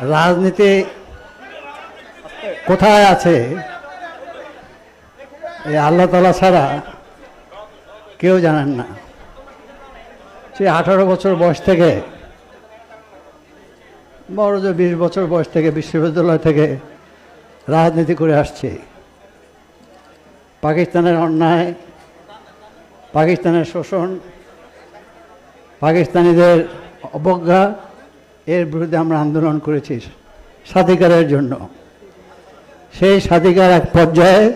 রাজনীতি কোথায় আছে? এই আল্লাহ তালা ছাড়া কেউ জানেন না। সে আঠারো বছর বয়স থেকে, বড় যে বিশ বছর বয়স থেকে বিশ্ববিদ্যালয় থেকে রাজনীতি করে আসছে। পাকিস্তানের অন্যায়, পাকিস্তানের শোষণ, পাকিস্তানিদের অবজ্ঞা এর বিরুদ্ধে আমরা আন্দোলন করেছি স্বাধিকারের জন্য। সেই স্বাধিকার এক পর্যায়ে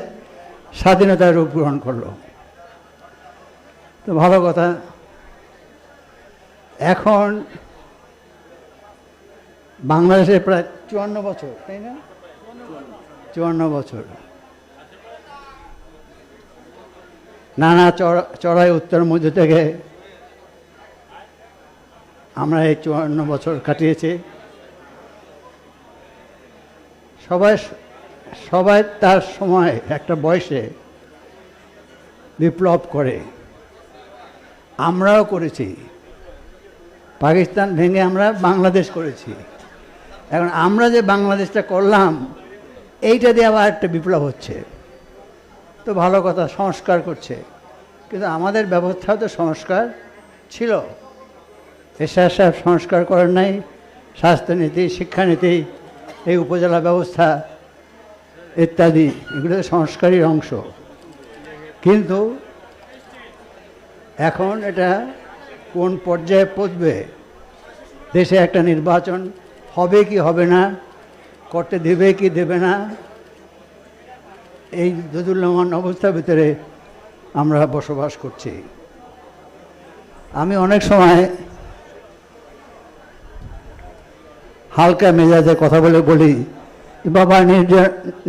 স্বাধীনতার রূপ গ্রহণ করল। তো ভালো কথা, এখন বাংলাদেশে প্রায় চুয়ান্ন বছর, তাই না? চুয়ান্ন বছর। নানা চড়া- চড়াই উত্তর মধ্য থেকে আমরা এই চুয়ান্ন বছর কাটিয়েছি। সবাই সবাই তার সময় একটা বয়সে বিপ্লব করে। আমরাও করেছি। পাকিস্তান ভেঙে আমরা বাংলাদেশ করেছি। এখন আমরা যে বাংলাদেশটা করলাম, এইটা দিয়ে আবার একটা বিপ্লব হচ্ছে। তো ভালো কথা, সংস্কার করছে। কিন্তু আমাদের ব্যবস্থাও তো সংস্কার ছিল। এসআর সাহেব সংস্কার করেন নাই, স্বাস্থ্যনীতি, শিক্ষানীতি, এই উপজেলা ব্যবস্থা ইত্যাদি, এগুলো সংস্কারের অংশ। কিন্তু এখন এটা কোন পর্যায়ে পৌঁছবে? দেশে একটা নির্বাচন হবে কি হবে না? করতে দেবে কি দেবে না? এই দোদুল্যমান অবস্থার ভিতরে আমরা বসবাস করছি। আমি অনেক সময় হালকা মেজাজে কথা বলে বলি, বাবা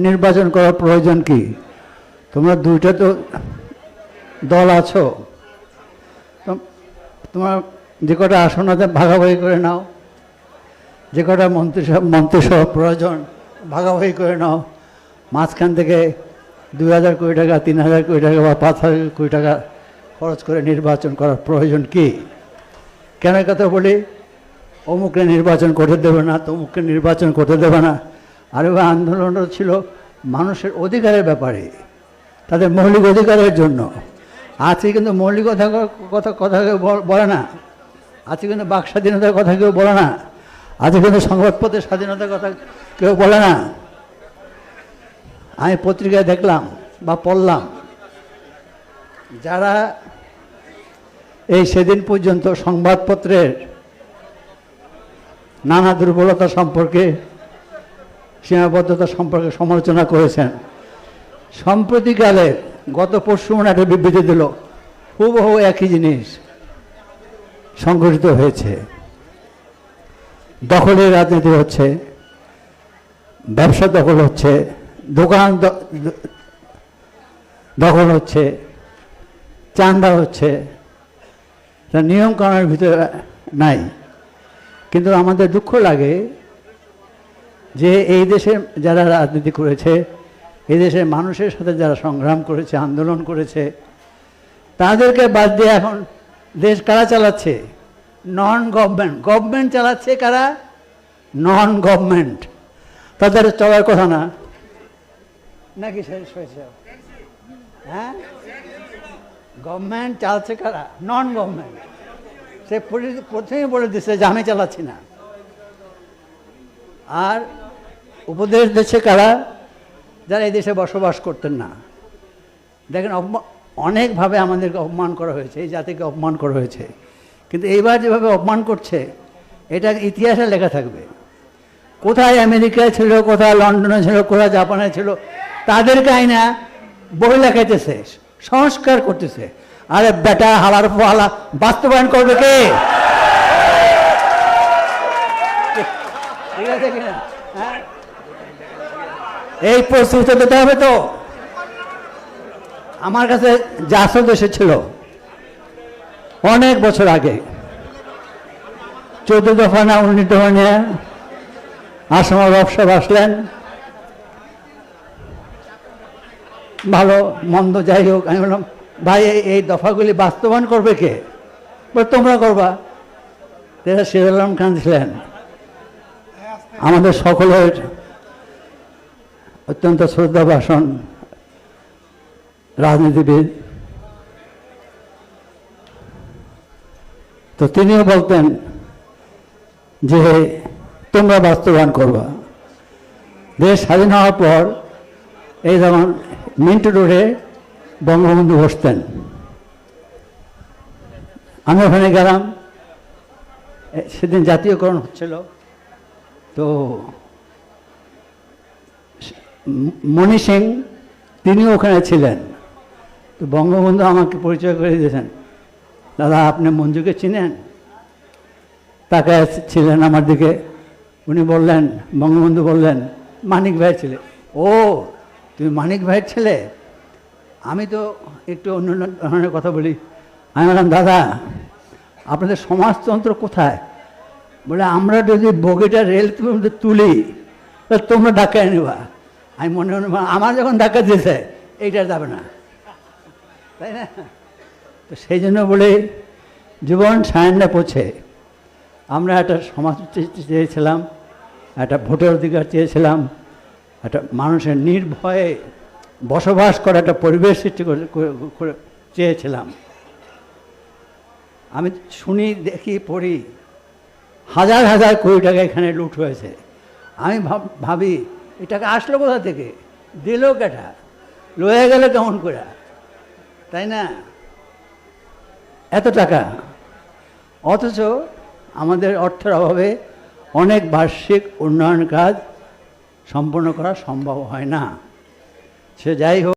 নির্বাচন করার প্রয়োজন কি? তোমরা দুইটা তো দল আছো। তোমার যে কটা আসন আছে ভাগাভাগি করে নাও। যে কটা মন্ত্রিসভা মন্ত্রিসভা প্রয়োজন, ভাগাভাগি করে নাও। মাঝখান থেকে দুই হাজার কোটি টাকা তিন হাজার কোটি টাকা বা পাঁচ হাজার কোটি টাকা খরচ করে নির্বাচন করার প্রয়োজন কি? কেন কথা বলি? অমুককে নির্বাচন করতে দেবে না, তমুককে নির্বাচন করতে দেবে না। আর এবার আন্দোলনটা ছিল মানুষের অধিকারের ব্যাপারে, তাদের মৌলিক অধিকারের জন্য। আজকে কিন্তু মৌলিক কথা কথা কথা কেউ বলে না। আজকে কিন্তু বাক স্বাধীনতার কথা কেউ বলে না। আজকে কিন্তু সংবাদপত্রের স্বাধীনতার কথা কেউ বলে না। আমি পত্রিকায় দেখলাম বা পড়লাম, যারা এই সেদিন পর্যন্ত সংবাদপত্রের নানা দুর্বলতা সম্পর্কে, সীমাবদ্ধতা সম্পর্কে সমালোচনা করেছেন। সম্প্রতিকালে গত পরশু একটা বিবৃতি দিল, হুবহু একই জিনিস সংঘটিত হয়েছে। দখলের রাজনীতি হচ্ছে, ব্যবসা দখল হচ্ছে, দোকান দখল হচ্ছে, চান্দা হচ্ছে। তা নিয়ম কানুনের ভিতরে নাই। কিন্তু আমাদের দুঃখ লাগে যে এই দেশে যারা রাজনীতি করেছে, এই দেশের মানুষের সাথে যারা সংগ্রাম করেছে, আন্দোলন করেছে, তাদেরকে বাদ দিয়ে এখন দেশ কারা চালাচ্ছে? নন গভর্নমেন্ট গভর্নমেন্ট চালাচ্ছে কারা? নন গভর্নমেন্ট তাদের চলার কথা না। নাকি শেষ হয়েছে? হ্যাঁ? গভর্নমেন্ট চালাচ্ছে কারা? নন গভর্নমেন্ট সে পরি- প্রথমেই বলে দিচ্ছে যে আমি চালাচ্ছি না। আর উপদেশ দিচ্ছে কারা? যারা এই দেশে বসবাস করতেন না। দেখেন অনেকভাবে আমাদেরকে অপমান করা হয়েছে, এই জাতিকে অপমান করা হয়েছে। কিন্তু এইবার যেভাবে অপমান করছে, এটা ইতিহাসে লেখা থাকবে। কোথায় আমেরিকায় ছিল, কোথায় লন্ডনে ছিল, কোথায় জাপানে ছিল, তাদেরকে আইনা বই লেখাইতেছে, সংস্কার করতেছে। আরে বেটা, হালার ফলা বাস্তবায়ন করবে কে? হ্যাঁ? এই প্রস্তুতি দিতে হবে তো। আমার কাছে জাসদ এসেছিল অনেক বছর আগে, চোদ্দ দফা না উন্নীত দফা নিয়ে আসামের ব্যবসা আসলেন ভালো, মন্দ যাই হোক, আমি বললাম ভাই, এই- দফাগুলি বাস্তবায়ন করবে কে? তোমরা করবা। তেরা সিরাজ আলম খান ছিলেন। আমাদের সকলের অত্যন্ত শ্রদ্ধা ভাষণ রাজনীতিবিদ। তো তিনিও বলতেন যে, তোমরা বাস্তবায়ন করবা। দেশ স্বাধীন হওয়ার পর এই যেমন মিন্টু রোডে বঙ্গবন্ধু বসতেন আমি ওখানে গেলাম। সেদিন জাতীয়করণ হচ্ছিল। তো মণি সিং তিনিও ওখানে ছিলেন। তো বঙ্গবন্ধু আমাকে পরিচয় করে দিয়েছেন। দাদা, আপনি মঞ্জুকে চিনেন? তাকে ছিলেন আমার দিকে। উনি বললেন, বঙ্গবন্ধু বললেন, মানিক ভাই ছেলে। ও, তুমি মানিক ভাইয়ের ছেলে? আমি তো একটু অন্য ধরনের কথা বলি। আমি বললাম, দাদা, আপনাদের সমাজতন্ত্র কোথায়? বলে, আমরা যদি বগিটা রেল তুলে তাহলে তোমরা ডাকায় নেবা। আমি মনে মনে আমার যখন ধাক্কা দিয়েছে, এইটা যাবে না। তাই না? তো সেই জন্য বলে, জীবন সায়নে পৌঁছে। আমরা একটা সমাজ চেয়েছিলাম, একটা ভোটের অধিকার চেয়েছিলাম, একটা মানুষের নির্ভয়ে বসবাস করার একটা পরিবেশ সৃষ্টি করে- করে- করে চেয়েছিলাম। আমি শুনি, দেখি, পড়ি। হাজার হাজার কোটি টাকা এখানে লুট হয়েছে। আমি ভাব- এই টাকা আসলো কোথা থেকে? দিল কেটা? লয়ে গেল কেমন করে? তাই না? এত টাকা। অথচ আমাদের অর্থের অভাবে অনেক বার্ষিক উন্নয়ন কাজ সম্পন্ন করা সম্ভব হয় না। সে যাই হোক